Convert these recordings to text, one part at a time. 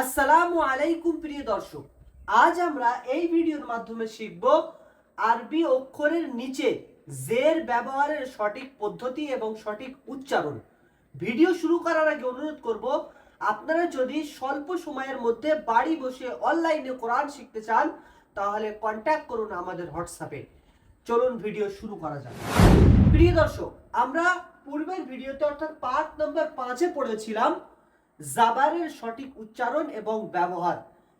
আসসালামু আলাইকুম, প্রিয় দর্শক। আজ আমরা এই ভিডিওর মাধ্যমে শিখব আরবি অক্ষরের নিচে জের ব্যবহারের সঠিক পদ্ধতি এবং সঠিক উচ্চারণ। ভিডিও শুরু করার আগে অনুরোধ করব, আপনারা যদি স্বল্প সময়ের মধ্যে বাড়ি বসে অনলাইনে কোরআন শিখতে চান, তাহলে কন্ট্যাক্ট করুন আমাদের হোয়াটসঅ্যাপে চলুন ভিডিও শুরু করা যাক। প্রিয় দর্শক, আমরা পূর্বের ভিডিওতে অর্থাৎ পার্ট নম্বর পাঁচে পড়েছিলাম জাবারের সঠিক উচ্চারণ এবং ব্যবহার।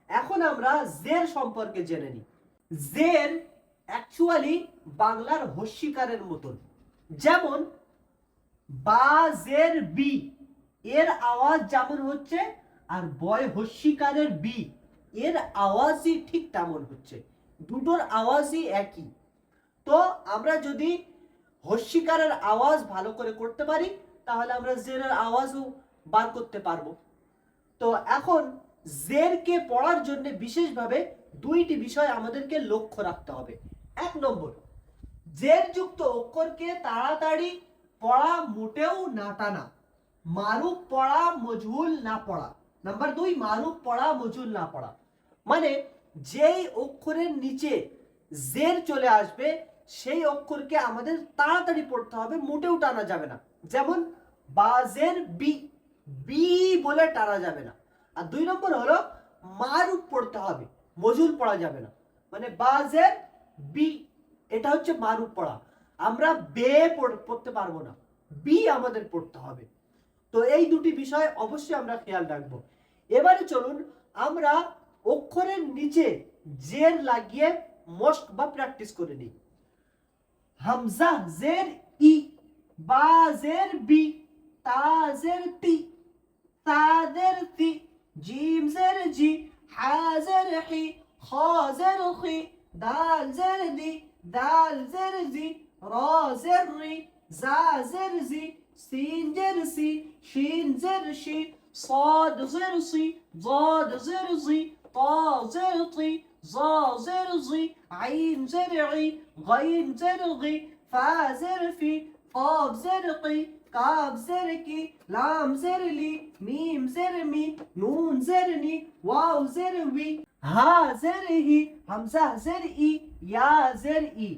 এখন আমরা জের সম্পর্কে জেনে নিই। জের অ্যাকচুয়ালি বাংলার হস্যিকারের মতন। যেমন, বা জের বি, এর আওয়াজ যেমন হচ্ছে, আর বয় হস্যিকারের বি, এর আওয়াজই ঠিক তেমন হচ্ছে। দুটোর আওয়াজই একই। তো আমরা যদি হস্যিকারের আওয়াজ ভালো করে করতে পারি, তাহলে আমরা জেরের আওয়াজও বার করতে পারব। তো এখন জেরকে পড়ার জন্য বিশেষভাবে দুইটি বিষয় আমাদেরকে লক্ষ্য রাখতে হবে। এক নম্বর জের যুক্ত অক্ষরকে তাড়াতাড়ি পড়া মোটেও না টানা। মারুফ পড়া, মজহুল না পড়া। নাম্বার দুই মারুফ পড়া, মজহুল না পড়া। মানে যেই অক্ষরের নিচে জের চলে আসবে, সেই অক্ষরকে আমাদের তাড়াতাড়ি পড়তে হবে, মোটেও টানা যাবে না। যেমন বাজের বি। বি বলে টানা যাবে না। আর দুই নম্বর হলো মারুফ পড়তে হবে মজুল পড়া যাবে না। মানে বাজের বি, এটা হচ্ছে মারুফ পড়া। আমরা বে পড়তে পারব না, বি আমাদের পড়তে হবে। তো এই দুটি বিষয় অবশ্যই আমরা খেয়াল রাখব। এবারে চলুন, আমরা অক্ষরের নিচে জের লাগিয়ে মস্ক বা প্র্যাকটিস করে নিই। হামজা জের ই, বা জের বি, তা জের تعذرتي جيم زر جي حا زر حي خا زر خي دال زر دي دال زر زي را زر ري زا زر زي سين زر سي شين زر شي صاد زر صي ضاد زر زي طا زر طي زرزي زر زي عين زرعي غين زرغي فا زرفي قاف زرقي কাব জেরকি লাম জেরলি মিম জেরমি নুন জেরনি ওয়াও জেরবি হা জেরহি হামজা জেরই ইয়া জেরই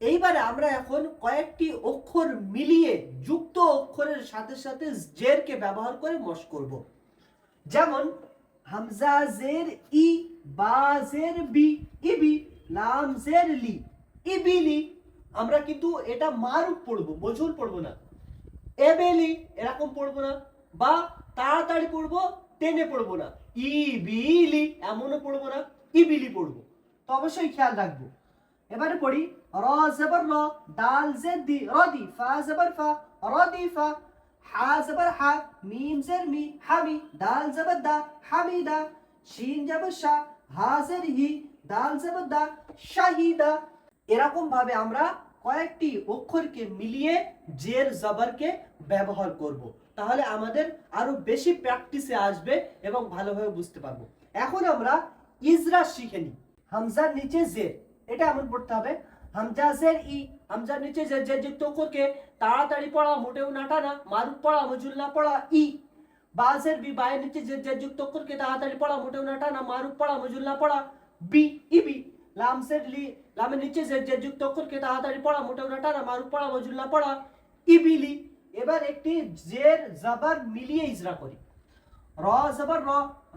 এইবারে আমরা এখন কয়েকটি অক্ষর মিলিয়ে যুক্ত অক্ষরের সাথে সাথে জেরকে ব্যবহার করে মশ করব। যেমন, হামজা জের ই, বা জের বি, ইবি, লাম জের লি ইবিলি আমরা কিন্তু এটা মারুফ পড়ব, মজুর পড়ব না। এবেলি এরকম পড়ব না, বা তাড়াতাড়ি পড়ব, টেনে পড়ব না। ইবিলি এমনও পড়ব না, ইবিলি পড়ব। তো অবশ্যই খেয়াল রাখব। এবারে পড়ি, র জবর র, দাল জের দি রদি, ফা জবর ফা, রদি ফা, হা জবর হা, মিম জের মি হামি দাল জবর দা হামিদা শিন জবর শা, হা জের হি, দাল জবর দা শাহিদা এরকম ভাবে আমরা কয়েকটি অক্ষরকে মিলিয়ে জের জবরকে ব্যবহার করব। তাহলে আমাদের আরও বেশি প্র্যাকটিসে আসবে এবং ভালোভাবে বুঝতে পারব। এখন আমরা ইজরা শিখে নিই। হামজার নিচে জের, এটা এমন পড়তে হবে। হামজা জের ই, হামজার নিচে জের জের যুক্ত অক্ষরকে তাড়াতাড়ি পড়া, মোটেও না টানা মারুফ পড়া মজুল না পড়া, ই। বাজের বি, বায়ের নিচে জের জের যুক্ত অক্ষরকে তাড়াতাড়ি পড়া, মোটেও না টানা মারুফ পড়া মজুল না পড়া, বি ইবি লামসের লি লামের নিচে জের জের যুক্ত অক্ষরকে তাড়াতাড়ি পড়া মোটেও না টানা মারুফ পড়া মজুল না পড়া, ইবিলি। এবার একটি জের, জাবার মিলিয়ে ইজরা করি। র, জবর, র,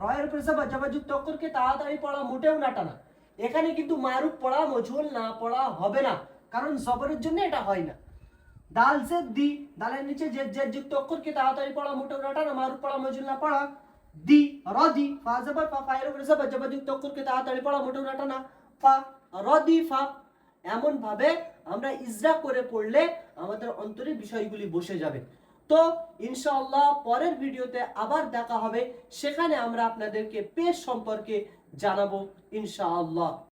রয়ের উপরে জবর জবর যুক্ত অক্ষরকে তাড়াতাড়ি পড়া, মোটেও না টানা। এখানে কিন্তু মারুফ পড়া, মজুল না পড়া হবে না, কারণ জবরের জন্য এটা হয় না। দাল সে দি, দালের নিচে যে যে যুক্ত অক্ষরকে তাড়াতাড়ি পড়া মোটেও না টানা মারুফ পড়া, মজুল না পড়া, দি, র, দি, ফা, জবর, ফা, ফায়ের উপরে জবর জবর যুক্ত অক্ষরকে তাড়াতাড়ি পড়া মোটেও না টানা ফা রদি দি ফা এমন ভাবে আমরা ইজরা করে পড়লে আমাদের অন্তরে বিষয়গুলি বসে যাবে। তো ইনশাআল্লাহ পরের ভিডিওতে আবার দেখা হবে, সেখানে আমরা আপনাদেরকে পেশ সম্পর্কে জানাব ইনশাআল্লাহ।